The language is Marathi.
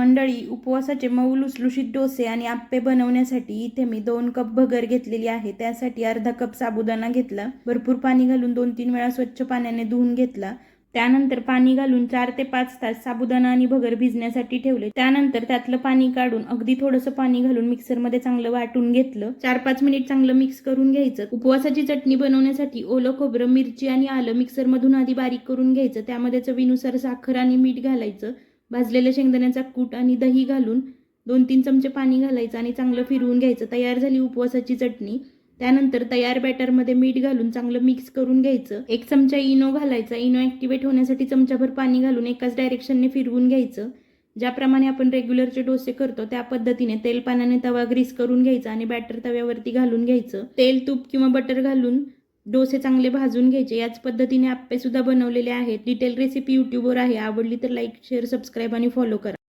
मंडळी उपवासाचे मऊ लुसलुशीत डोसे आणि आप्पे बनवण्यासाठी इथे मी दोन कप भगर घेतलेली आहे. त्यासाठी अर्धा कप साबुदाणा घेतला भरपूर पाणी घालून दोन तीन वेळा स्वच्छ पाण्याने धुवून घेतला. त्यानंतर पाणी घालून चार ते पाच तास साबुदाणा आणि भगर भिजण्यासाठी ठेवले. त्यानंतर त्यातलं पाणी काढून अगदी थोडंसं पाणी घालून मिक्सरमध्ये चांगलं वाटून घेतलं. चार पाच मिनिट चांगलं मिक्स करून घ्यायचं. उपवासाची चटणी बनवण्यासाठी ओलं खोबरं मिरची आणि आलं मिक्सरमधून आधी बारीक करून घ्यायचं. त्यामध्ये चवीनुसार साखर आणि मीठ घालायचं. भाजलेल्या शेंगदाण्याचा कूट आणि दही घालून दोन तीन चमचे पाणी घालायचं आणि चांगलं फिरवून घ्यायचं. तयार झाली उपवासाची चटणी. त्यानंतर तयार बॅटरमध्ये मीठ घालून चांगलं मिक्स करून घ्यायचं. एक चमचा इनो घालायचा. इनो ॲक्टिवेट होण्यासाठी चमचाभर पाणी घालून एकाच डायरेक्शनने फिरवून घ्यायचं. ज्याप्रमाणे आपण रेग्युलरचे डोसे करतो त्या पद्धतीने तेल पाण्याने तवा ग्रीस करून घ्यायचा आणि बॅटर तव्यावरती घालून घ्यायचं. तेल तूप किंवा बटर घालून डोसे चांगले भाजून घ्यायचे. याच पद्धतीने आप्पेसुद्धा बनवलेले आहेत. डिटेल रेसिपी यूट्यूबवर आहे. आवडली तर लाईक शेअर सबस्क्राईब आणि फॉलो करा.